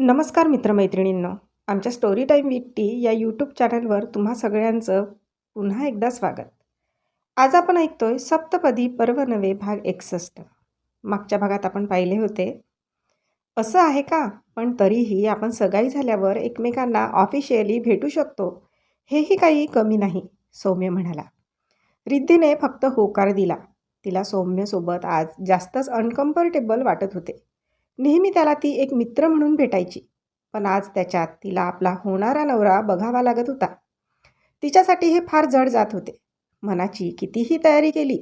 नमस्कार मित्रमैत्रिणींनो. आमच्या स्टोरी टाईम विथ टी या यूट्यूब चॅनलवर तुम्हा सगळ्यांचं पुन्हा एकदा स्वागत. आज आपण ऐकतोय सप्तपदी पर्व नवे भाग एकसष्ट. मागच्या भागात आपण पाहिले होते. असं आहे का? पण तरीही आपण सगाई झाल्यावर एकमेकांना ऑफिशियली भेटू शकतो हेही काही कमी नाही सौम्य म्हणाला. रिद्धीने फक्त होकार दिला. तिला सौम्यसोबत आज जास्तच अनकम्फर्टेबल वाटत होते. नेहमी त्याला ती एक मित्र म्हणून भेटायची. पण आज त्याच्यात तिला आपला होणारा नवरा बघावा लागत होता. तिच्यासाठी हे फार जड जात होते. मनाची कितीही तयारी केली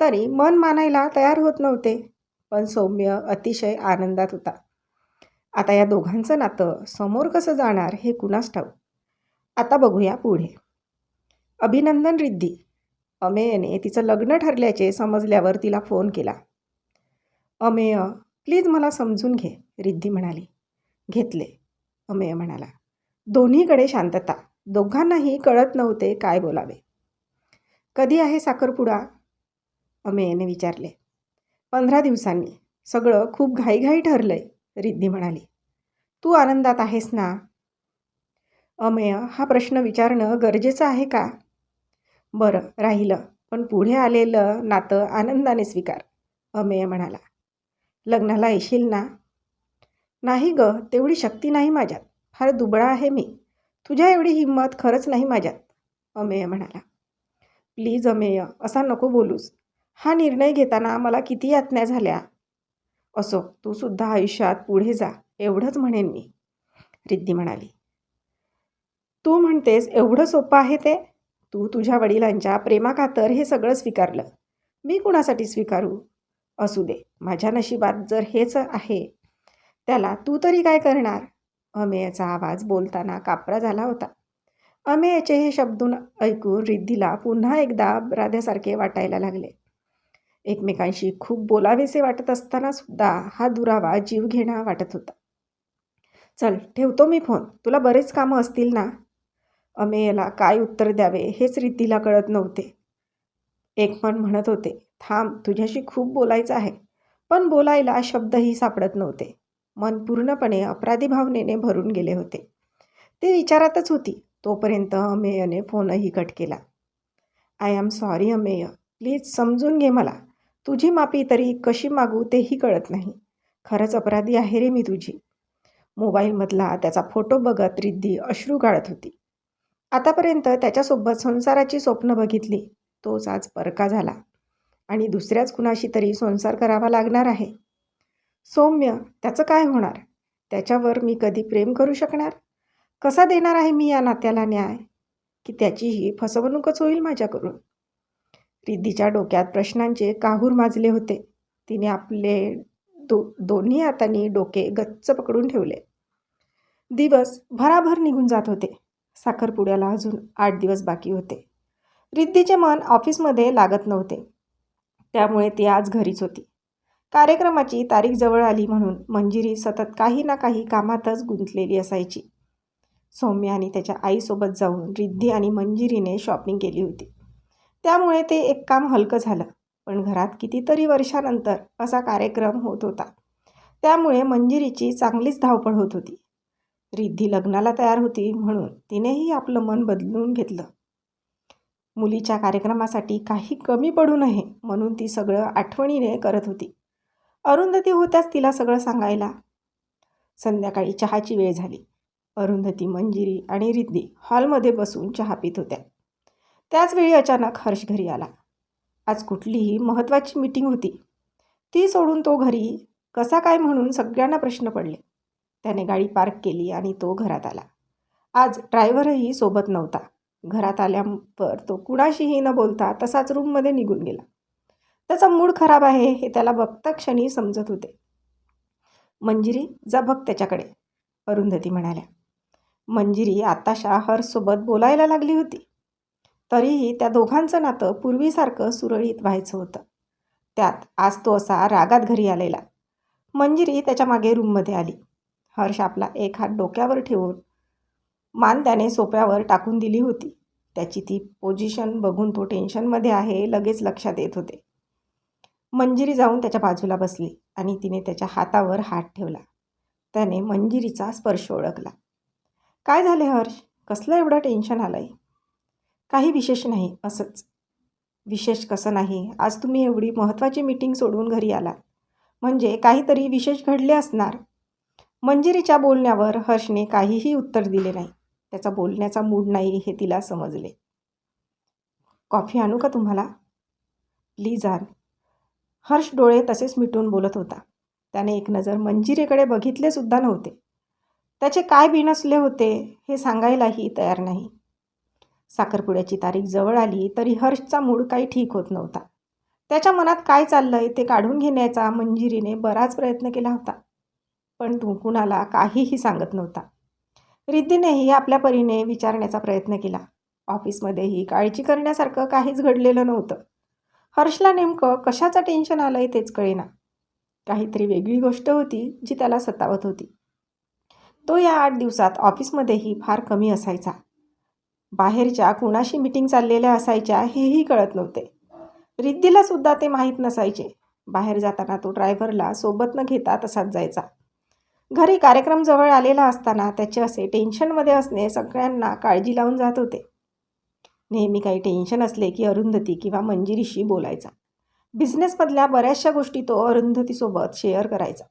तरी मन मानायला तयार होत नव्हते. पण सौम्य अतिशय आनंदात होता. आता या दोघांचं नातं समोर कसं जाणार हे कुणास ठाऊ आता बघूया पुढे. अभिनंदन रिद्धी. अमेयने तिचं लग्न ठरल्याचे समजल्यावर तिला फोन केला. अमेय प्लीज मला समजून घे रिद्धी म्हणाली. घेतले अमेय म्हणाला. दोन्हीकडे शांतता. दोघांनाही कळत नव्हते काय बोलावे. कधी आहे साखरपुडा? अमेयने विचारले. पंधरा दिवसांनी. सगळं खूप घाईघाई ठरलंय रिद्धी म्हणाली. तू आनंदात आहेस ना? अमेय हा प्रश्न विचारणं गरजेचं आहे का? बरं राहिलं. पण पुढे आलेलं नातं आनंदाने स्वीकार. अमेय म्हणाला. लग्नाला येशील ना? नाही ग तेवढी शक्ती नाही माझ्यात. फार दुबळा आहे मी. तुझ्या एवढी हिंमत खरंच नाही माझ्यात अमेय म्हणाला. प्लीज अमेय असा नको बोलूस. हा निर्णय घेताना मला किती यातना झाल्या? असो तू सुद्धा आयुष्यात पुढे जा एवढंच म्हणेन मी रिद्धी म्हणाली. तू म्हणतेस एवढं सोपं आहे ते? तू तुझ्या वडिलांच्या प्रेमाखातर हे सगळं स्वीकारलं. मी कुणासाठी स्वीकारू? असू दे. माझ्या नशिबात जर हेच आहे त्याला तू तरी काय करणार? अमेयचा आवाज बोलताना कापरा झाला होता. अमेयचे हे शब्दून ऐकून रिद्धीला पुन्हा एकदा राध्यासारखे वाटायला लागले. एकमेकांशी खूप बोलावेसे वाटत असताना सुद्धा हा दुरावा जीव घेणा वाटत होता. चल ठेवतो मी फोन. तुला बरेच कामं असतील ना? अमेयला काय उत्तर द्यावे हेच रिद्धीला कळत नव्हते. एकमन म्हणत होते थांब तुझ्याशी खूप बोलायचं आहे. पण बोलायला शब्दही सापडत नव्हते. मन पूर्णपणे अपराधी भावनेने भरून गेले होते. ते विचारातच होती. तोपर्यंत अमेयने फोनही कट केला. I am sorry Amey. Please समजून घे मला. तुझी माफी तरी कशी मागू तेही कळत नाही. खरंच अपराधी आहे रे मी तुझी. मोबाईलमधला त्याचा फोटो बघत रिद्धी अश्रू गाळत होती. आतापर्यंत त्याच्यासोबत संसाराची स्वप्न बघितली. तोच आज परका झाला. आणि दुसऱ्याच कुणाशी तरी संसार करावा लागणार आहे. सौम्य त्याचं काय होणार? त्याच्यावर मी कधी प्रेम करू शकणार? कसा देणार आहे मी या नात्याला न्याय? की त्याचीही फसवणूकच होईल माझ्याकडून? रिद्धीच्या डोक्यात प्रश्नांचे काहूर माजले होते. तिने आपले दो दोन्ही हातांनी डोके गच्च पकडून ठेवले. दिवस भराभर निघून जात होते. साखरपुड्याला अजून आठ दिवस बाकी होते. रिद्धीचे मन ऑफिसमध्ये लागत नव्हते. त्यामुळे ती आज घरीच होती. कार्यक्रमाची तारीख जवळ आली म्हणून मंजिरी सतत काही ना काही कामातच गुंतलेली असायची. सौम्य आणि त्याच्या आईसोबत जाऊन रिद्धी आणि मंजिरीने शॉपिंग केली होती. त्यामुळे ते एक काम हलकं झालं पण घरात कितीतरी वर्षानंतर असा कार्यक्रम होत होता. त्यामुळे मंजिरीची चांगलीच धावपळ होत होती. रिद्धी लग्नाला तयार होती म्हणून तिनेही आपलं मन बदलून घेतलं. मुलीच्या कार्यक्रमासाठी काही कमी पडू नये म्हणून ती सगळं आठवणीने करत होती. अरुंधती होत्याच तिला सगळं सांगायला. संध्याकाळी चहाची वेळ झाली. अरुंधती मंजिरी आणि रिद्धी हॉलमध्ये बसून चहा पित होत्या. त्याचवेळी अचानक हर्ष घरी आला. आज कुठलीही महत्त्वाची मीटिंग होती. ती सोडून तो घरी कसा काय म्हणून सगळ्यांना प्रश्न पडले. त्याने गाडी पार्क केली आणि तो घरात आला. आज ड्रायव्हरही सोबत नव्हता. घरात आल्यावर तो कुणाशीही न बोलता तसाच रूममध्ये निघून गेला. त्याचा मूड खराब आहे हे त्याला बघता क्षणी समजत होते. मंजिरी जा बघ त्याच्याकडे अरुंधती म्हणाल्या. मंजिरी आताशा हर्षसोबत बोलायला लागली होती. तरीही त्या दोघांचं नातं पूर्वीसारखं सुरळीत व्हायचं होतं. त्यात आज तो असा रागात घरी आलेला. मंजिरी त्याच्यामागे रूममध्ये आली. हर्ष आपला एक हात डोक्यावर ठेवून मान त्याने सोप्यावर टाकून दिली होती. त्याची ती पोझिशन बघून तो टेन्शनमध्ये आहे लगेच लक्षात येत होते. मंजिरी जाऊन त्याच्या बाजूला बसली आणि तिने त्याच्या हातावर हात ठेवला. त्याने मंजिरीचा स्पर्श ओळखला. काय झाले हर्ष? कसलं एवढं टेन्शन आलं आहे काही विशेष नाही असंच. विशेष कसं नाही? आज तुम्ही एवढी महत्त्वाची मीटिंग सोडून घरी आला म्हणजे काहीतरी विशेष घडले असणार. मंजिरीच्या बोलण्यावर हर्षने काहीही उत्तर दिले नाही. त्याचा बोलण्याचा मूड नाही हे तिला समजले. कॉफी आणू का तुम्हाला? प्लीज आण. हर्ष डोळे तसेच मिटून बोलत होता. त्याने एक नजर मंजिरेकडे बघितलेसुद्धा नव्हते. त्याचे काय बिनसले होते हे सांगायलाही तयार नाही. साखरपुड्याची तारीख जवळ आली तरी हर्षचा मूड काही ठीक होत नव्हता. त्याच्या मनात काय चाललंय ते काढून घेण्याचा मंजिरीने बराच प्रयत्न केला होता. पण तो कुणाला काहीही सांगत नव्हता. रिद्धीनेही आपल्या परीने विचारण्याचा प्रयत्न केला. ऑफिसमध्येही काळजी करण्यासारखं काहीच घडलेलं नव्हतं. हर्षला नेमकं कशाचं टेन्शन आलंय तेच कळेना. काहीतरी वेगळी गोष्ट होती जी त्याला सतावत होती. तो या आठ दिवसात ऑफिसमध्येही फार कमी असायचा. बाहेरच्या कुणाशी मिटिंग चाललेल्या असायच्या हेही कळत नव्हते. रिद्धीला सुद्धा ते माहीत नसायचे. बाहेर जाताना तो ड्रायव्हरला सोबत न घेता तसाच जायचा. घरी कार्यक्रम जवळ आलेला असताना त्याचे असे टेन्शनमध्ये असणे सगळ्यांना काळजी लावून जात होते. नेहमी काही टेन्शन असले की अरुंधती किंवा मंजिरीशी बोलायचा. बिझनेसमधल्या बऱ्याचशा गोष्टी तो अरुंधतीसोबत शेअर करायचा.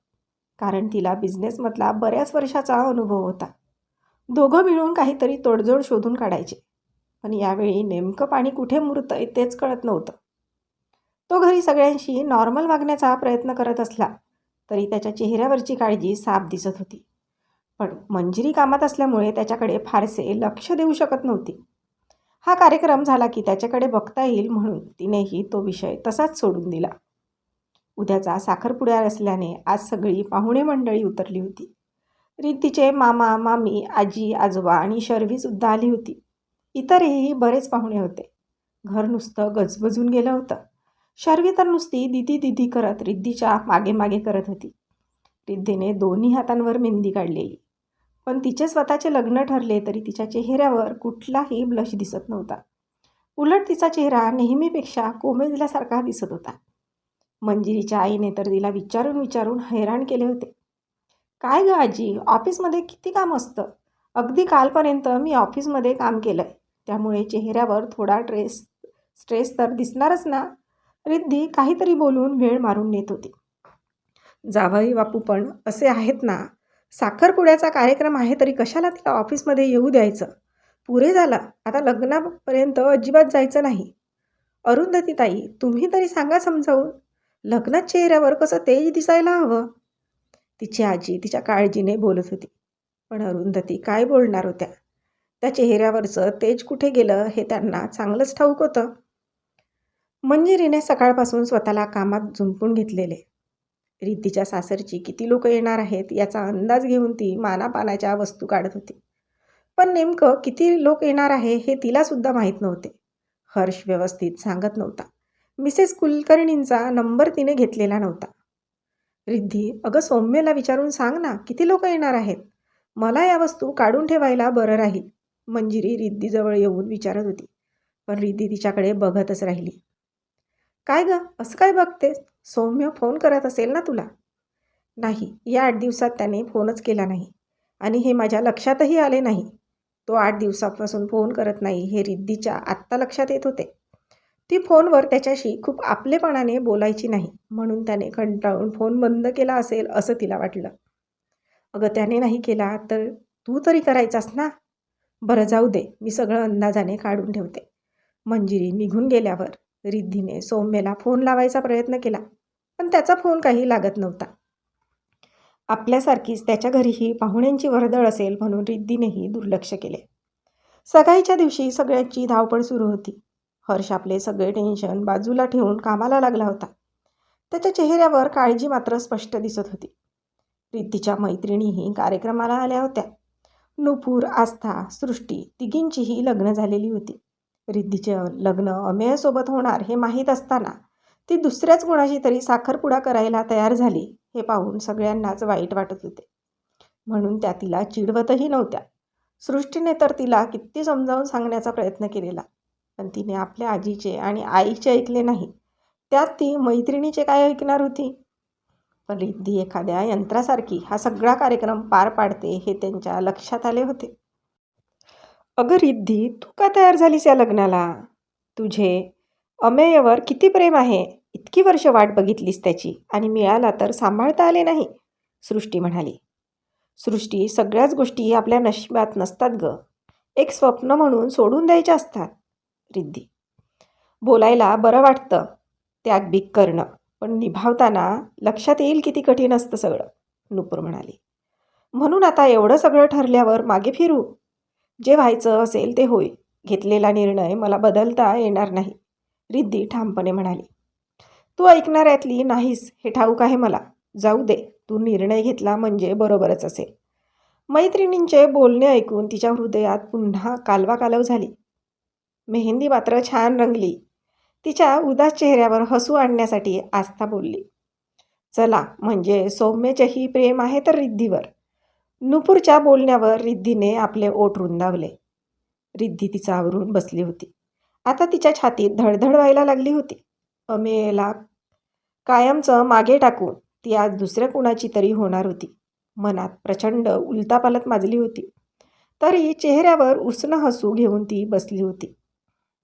कारण तिला बिझनेसमधला बऱ्याच वर्षाचा अनुभव होता. दोघं मिळून काहीतरी तोडजोड शोधून काढायचे. पण यावेळी नेमकं पाणी कुठे मुरतं तेच कळत नव्हतं. तो घरी सगळ्यांशी नॉर्मल वागण्याचा प्रयत्न करत असला. तरी त्याच्या चेहऱ्यावरची काळजी साफ दिसत होती. पण मंजिरी कामात असल्यामुळे त्याच्याकडे फारसे लक्ष देऊ शकत नव्हती. हा कार्यक्रम झाला की त्याच्याकडे बघता येईल म्हणून तिनेही तो विषय तसाच सोडून दिला. उद्याचा साखरपुड्या असल्याने आज सगळी पाहुणे मंडळी उतरली होती. रिद्धीचे मामा मामी आजी आजोबा आणि शर्वीसुद्धा आली होती. इतरही बरेच पाहुणे होते. घर नुसतं गजबजून गेलं होतं. शर्वी तर नुसती दिदी दिदी करत रिद्धीच्या मागे मागे करत होती. रिद्धीने दोन्ही हातांवर मेहंदी काढलेली. पण तिचे स्वतःचे लग्न ठरले तरी तिच्या चेहऱ्यावर कुठलाही ब्लश दिसत नव्हता. उलट तिचा चेहरा नेहमीपेक्षा कोमेजल्यासारखा दिसत होता. मंजिरीच्या आईने तर तिला विचारून विचारून हैराण केले होते. काय गं आजी ऑफिसमध्ये किती काम असतं? अगदी कालपर्यंत मी ऑफिसमध्ये काम केलं आहे त्यामुळे चेहऱ्यावर थोडा ट्रेस स्ट्रेस तर दिसणारच ना? रिद्धी काहीतरी बोलून वेळ मारून नेत होती. जावई बापू पण असे आहेत ना? साखरपुड्याचा कार्यक्रम आहे तरी कशाला तिला ऑफिसमध्ये येऊ द्यायचं? पुरे झाला. आता लग्नापर्यंत अजिबात जायचं नाही. अरुंधती ताई तुम्ही तरी सांगा समजावून. लग्नात चेहऱ्यावर कसं तेज दिसायला हवं? तिची आजी तिच्या काळजीने बोलत होती. पण अरुंधती काय बोलणार होत्या? त्या चेहऱ्यावरचं तेज कुठे गेलं हे त्यांना चांगलंच ठाऊक होतं. मंजिरीने सकाळपासून स्वतःला कामात झुंपून घेतलेले. रीतीच्या सासरची किती लोक येणार आहेत याचा अंदाज घेऊन ती मानापानाच्या वस्तू काढत होती. पण नेमकं किती लोक येणार आहे हे तिलासुद्धा माहीत नव्हते. हर्ष व्यवस्थित सांगत नव्हता. मिसेस कुलकर्णींचा नंबर तिने घेतलेला नव्हता. रिद्धी अगं सौम्यला विचारून सांग ना किती लोक येणार आहेत? मला या वस्तू काढून ठेवायला बरं राहील. मंजिरी रिद्धीजवळ येऊन विचारत होती. पण रिद्धी तिच्याकडे बघतच राहिली. काय गं? असं काय बघतेस? सौम्य फोन करत असेल ना तुला? नाही या आठ दिवसात त्याने फोनच केला नाही. आणि हे माझ्या लक्षातही आले नाही. तो आठ दिवसापासून फोन करत नाही हे रिद्धीच्या आत्ता लक्षात येत होते. ती फोनवर त्याच्याशी खूप आपलेपणाने बोलायची नाही म्हणून त्याने कंटाळून फोन बंद केला असेल असं तिला वाटलं. अगं त्याने नाही केला तर तू तरी करायचास ना? बरं जाऊ दे मी सगळं अंदाजाने काढून ठेवते. मंजिरी निघून गेल्यावर रिद्धीने सौम्यला फोन लावायचा प्रयत्न केला पण त्याचा फोन काही लागत नव्हता. आपल्यासारखीच त्याच्या घरीही पाहुण्यांची वर्दळ असेल म्हणून रिद्धीनेही दुर्लक्ष केले. सकाळीच्या दिवशी सगळ्यांची धावपळ सुरू होती. हर्ष आपले सगळे टेन्शन बाजूला ठेवून कामाला लागला होता. त्याच्या चेहऱ्यावर काळजी मात्र स्पष्ट दिसत होती. रिद्धीच्या मैत्रिणीही कार्यक्रमाला आल्या होत्या. नुपूर आस्था सृष्टी तिघींचीही लग्न झालेली होती. रिद्धीचे लग्न अमेयसोबत होणार हे माहीत असताना ती दुसऱ्याच गुणाची तरी साखरपुडा करायला तयार झाली हे पाहून सगळ्यांनाच वाईट वाटत होते. म्हणून त्या तिला चिडवतही नव्हत्या. सृष्टीने तर तिला किती समजावून सांगण्याचा प्रयत्न केलेला पण तिने आपल्या आजीचे आणि आईचे ऐकले नाही. त्यात ती मैत्रिणीचे काय ऐकणार होती? पण रिद्धी एखाद्या यंत्रासारखी हा सगळा कार्यक्रम पार पाडते हे त्यांच्या लक्षात आले होते. अगं रिद्धी तू का तयार झालीस या लग्नाला? तुझे अमेयवर किती प्रेम आहे? इतकी वर्ष वाट बघितलीस त्याची आणि मिळाला तर सांभाळता आले नाही सृष्टी म्हणाली. सृष्टी सगळ्याच गोष्टी आपल्या नशिबात नसतात ग. एक स्वप्न म्हणून सोडून द्यायच्या असतात रिद्धी. बोलायला बरं वाटतं त्याग बीक करणं पण निभावताना लक्षात येईल किती कठीण असतं सगळं नुपूर म्हणाली. म्हणून आता एवढं सगळं ठरल्यावर मागे फिरू. जे व्हायचं असेल ते होईल. घेतलेला निर्णय मला बदलता येणार नाही रिद्धी ठामपणे म्हणाली. तू ऐकणाऱ्यातली नाहीस हे ठाऊक आहे मला. जाऊ दे तू निर्णय घेतला म्हणजे बरोबरच असेल. मैत्रिणींचे बोलणे ऐकून तिच्या हृदयात पुन्हा कालवा कालव झाली. मेहंदी मात्र छान रंगली. तिच्या उदास चेहऱ्यावर हसू आणण्यासाठी आस्था बोलली. चला म्हणजे सौम्यचेही प्रेम आहे तर रिद्धीवर. नुपूरच्या बोलण्यावर रिद्धीने आपले ओठ रुंदावले. रिद्धी तिचा आवरून बसली होती. आता तिच्या छातीत धडधड व्हायला लागली होती. अमेयला कायमचं मागे टाकून ती आज दुसऱ्या कुणाची तरी होणार होती. मनात प्रचंड उलतापालत माजली होती. तरी चेहऱ्यावर उसणं हसू घेऊन ती बसली होती.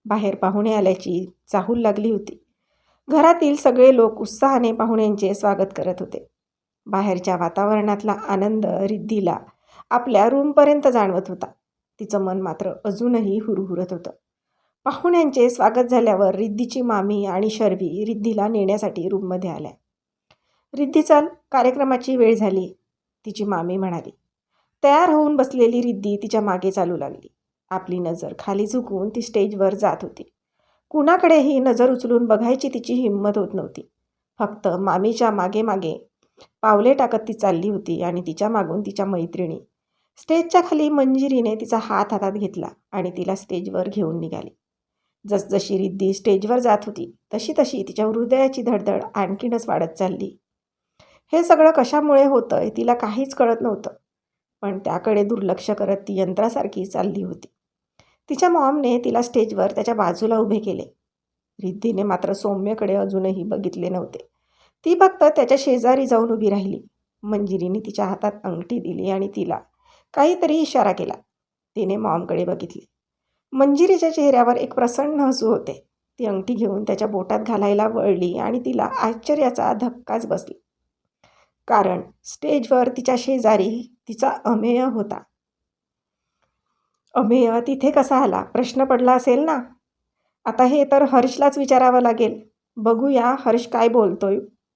बाहेर पाहुणे आल्याची चाहूल लागली होती. घरातील सगळे लोक उत्साहाने पाहुण्यांचे स्वागत करत होते. बाहेरच्या वातावरणातला आनंद रिद्धीला आपल्या रूमपर्यंत जाणवत होता. तिचं मन मात्र अजूनही हुरहुरत होतं. पाहुण्यांचे स्वागत झाल्यावर रिद्धीची मामी आणि शर्वी रिद्धीला नेण्यासाठी रूममध्ये आल्या. रिद्धी चल कार्यक्रमाची वेळ झाली. तिची मामी म्हणाली तयार होऊन बसलेली रिद्धी तिच्यामागे चालू लागली. आपली नजर खाली झुकून ती स्टेजवर जात होती. कुणाकडेही नजर उचलून बघायची तिची हिंमत होत नव्हती. फक्त मामीच्या मागे मागे पावले टाकत ती चालली होती आणि तिच्या मागून तिच्या मैत्रिणी. स्टेजच्या खाली मंजिरीने तिचा हात हातात घेतला आणि तिला स्टेजवर घेऊन निघाली. जसजशी रिद्धी स्टेजवर जात होती तशी तशी तिच्या हृदयाची धडधड आणखीनच वाढत चालली. हे सगळं कशामुळे होतं तिला काहीच कळत नव्हतं पण त्याकडे दुर्लक्ष करत ती यंत्रासारखी चालली होती. तिच्या मॉमने तिला स्टेजवर त्याच्या बाजूला उभे केले. रिद्धीने मात्र सौम्यकडे अजूनही बघितले नव्हते. ती फक्त त्याच्या शेजारी जाऊन उभी राहिली. मंजिरीने तिच्या हातात अंगठी दिली आणि तिला काहीतरी इशारा केला. तिने मॉमकडे बघितले. मंजिरीच्या चेहऱ्यावर एक प्रसन्न हसू होते. ती अंगठी घेऊन त्याच्या बोटात घालायला वळली आणि तिला आश्चर्याचा धक्काच बसला. कारण स्टेजवर तिच्या शेजारी तिचा अमेय होता. अमेय तिथे कसा आला? प्रश्न पडला असेल ना? आता हे तर हर्षलाच विचारावं लागेल. बघूया हर्ष काय बोलतोय.